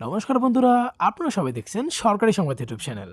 নমস্কার বন্ধুরা, আপনারা সবাই দেখছেন সরকারি সংবাদ ইউটিউব চ্যানেল।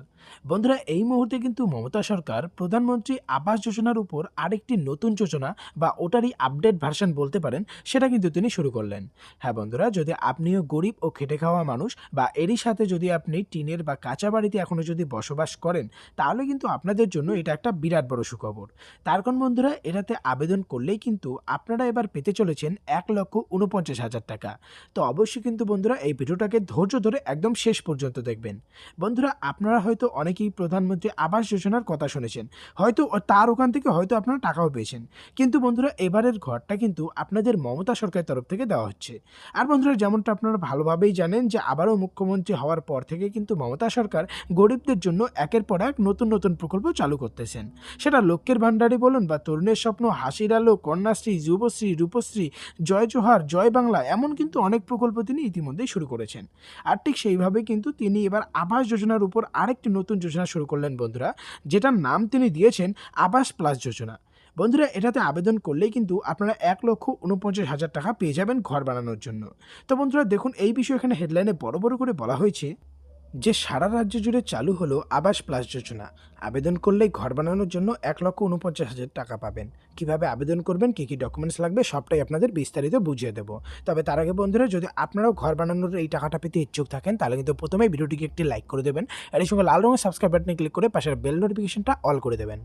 বন্ধুরা, এই মুহূর্তে কিন্তু মমতা সরকার প্রধানমন্ত্রী আবাস যোজনার উপর আরেকটি নতুন যোজনা বা ওটারই আপডেট ভার্সন বলতে পারেন, সেটা কিন্তু তিনি শুরু করলেন। হ্যাঁ বন্ধুরা, যদি আপনিও গরিব ও খেটে খাওয়া মানুষ বা এরই সাথে যদি আপনি টিনের বা কাঁচা বাড়িতে এখনও যদি বসবাস করেন, তাহলে কিন্তু আপনাদের জন্য এটা একটা বিরাট বড় সুখবর। তার কারণ বন্ধুরা, এটাতে আবেদন করলেই কিন্তু আপনারা এবার পেতে চলেছেন এক লক্ষ উনপঞ্চাশ হাজার টাকা। তো অবশ্যই কিন্তু বন্ধুরা, এই ভিডিওটাকে ধৈর্য ধরে একদম শেষ পর্যন্ত দেখবেন। বন্ধুরা, আপনারা হয়তো অনেকেই প্রধানমন্ত্রী আবাস যোজনার কথা শুনেছেন। হয়তো তার ওখান থেকে হয়তো আপনারা টাকাও পেয়েছেন। কিন্তু বন্ধুরা, এবারের ঘরটা কিন্তু আপনাদের মমতা সরকারের তরফ থেকে দেওয়া হচ্ছে। আর বন্ধুরা, যেমনটা আপনারা ভালোভাবেই জানেন যে, আবারও মুখ্যমন্ত্রী হওয়ার পর থেকে কিন্তু মমতা সরকার গরিবদের জন্য একের পর এক নতুন নতুন প্রকল্প চালু করতেছেন। সেটা লক্ষ্যের ভাণ্ডারই বলুন বা তরুণের স্বপ্ন, হাসির আলো, কন্যাশ্রী, যুবশ্রী, রূপশ্রী, জয় জোহার, জয় বাংলা, এমন কিন্তু অনেক প্রকল্প তিনি ইতিমধ্যেই শুরু করেছেন। আর ঠিক সেইভাবে কিন্তু তিনি এবার আবাস যোজনার উপর আরেকটি নতুন যোজনা শুরু করলেন, বন্ধুরা। যেটার নাম তিনি দিয়েছেন আবাস প্লাস যোজনা। বন্ধুরা, এটাতে আবেদন করলেই কিন্তু আপনারা এক লক্ষ উনপঞ্চাশ হাজার টাকা পেয়ে যাবেন ঘর বানানোর জন্য। তো বন্ধুরা, দেখুন, এই বিষয়ে এখানে হেডলাইনে বড় বড় করে বলা হয়েছে। যে সারা রাজ্য জুড়ে চালু হলো আবাস প্লাস যোজনা। আবেদন করলেই ঘর বানানোর জন্য এক লক্ষ উনপঞ্চাশ হাজার টাকা পাবেন। কীভাবে আবেদন করবেন, কী কী ডকুমেন্টস লাগবে, সবটাই আপনাদের বিস্তারিত বুঝিয়ে দেবো। তবে তার আগে বন্ধুরা, যদি আপনারাও ঘর বানানোর এই টাকাটা পেতে ইচ্ছুক থাকেন, তাহলে কিন্তু প্রথমেই ভিডিওটিকে একটি লাইক করে দেবেন। এই সঙ্গে লাল রঙের সাবস্ক্রাইব বাটনে ক্লিক করে পাশের বেল নোটিফিকেশনটা অল করে দেবেন।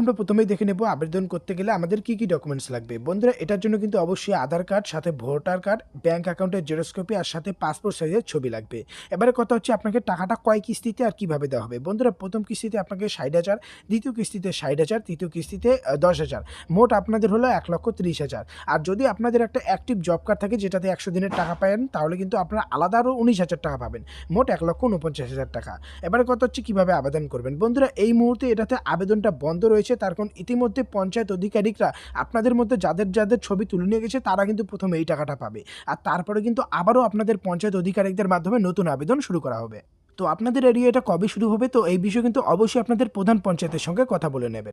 আমরা প্রথমেই দেখে নেব আবেদন করতে গেলে আমাদের কি কি ডকুমেন্টস লাগবে। বন্ধুরা, এটার জন্য কিন্তু অবশ্যই আধার কার্ড, সাথে ভোটার কার্ড ব্যাংক অ্যাকাউন্টের জেরোস্কপি আর সাথে পাসপোর্ট সাইজের ছবি লাগবে। এবারে কথা হচ্ছে আপনাকে টাকাটা কয় কিস্তিতে আর কীভাবে দেওয়া হবে। বন্ধুরা, প্রথম কিস্তিতে আপনাকে ষাট হাজার, দ্বিতীয় কিস্তিতে ষাট হাজার, তৃতীয় কিস্তিতে দশ হাজার। মোট আপনাদের হলো এক লক্ষ তিরিশ হাজার। আর যদি আপনাদের একটা অ্যাক্টিভ জব কার্ড থাকে যেটাতে একশো দিনের টাকা পাবেন তাহলে কিন্তু আপনারা আলাদা আরও উনিশ হাজার টাকা পাবেন। মোট এক লক্ষ উনপঞ্চাশ হাজার টাকা। এবারে কথা হচ্ছে কীভাবে আবেদন করবেন। বন্ধুরা, এই মুহূর্তে এটাতে আবেদনটা বন্ধ রয়েছে। তার কারণ ইতিমধ্যে পঞ্চায়েত অধিকারিকরা আপনাদের মধ্যে যাদের যাদের ছবি তুলে নিয়ে গেছে, তারা কিন্তু প্রথমে এই টাকাটা পাবে। আর তারপরে কিন্তু আবারও আপনাদের পঞ্চায়েত অধিকারিকদের মাধ্যমে নতুন আবেদন শুরু করা হবে। তো আপনাদের এরিয়া এটা কবে শুরু হবে, তো এই বিষয়ে কিন্তু অবশ্যই আপনাদের প্রধান পঞ্চায়েতের সঙ্গে কথা বলে নেবেন।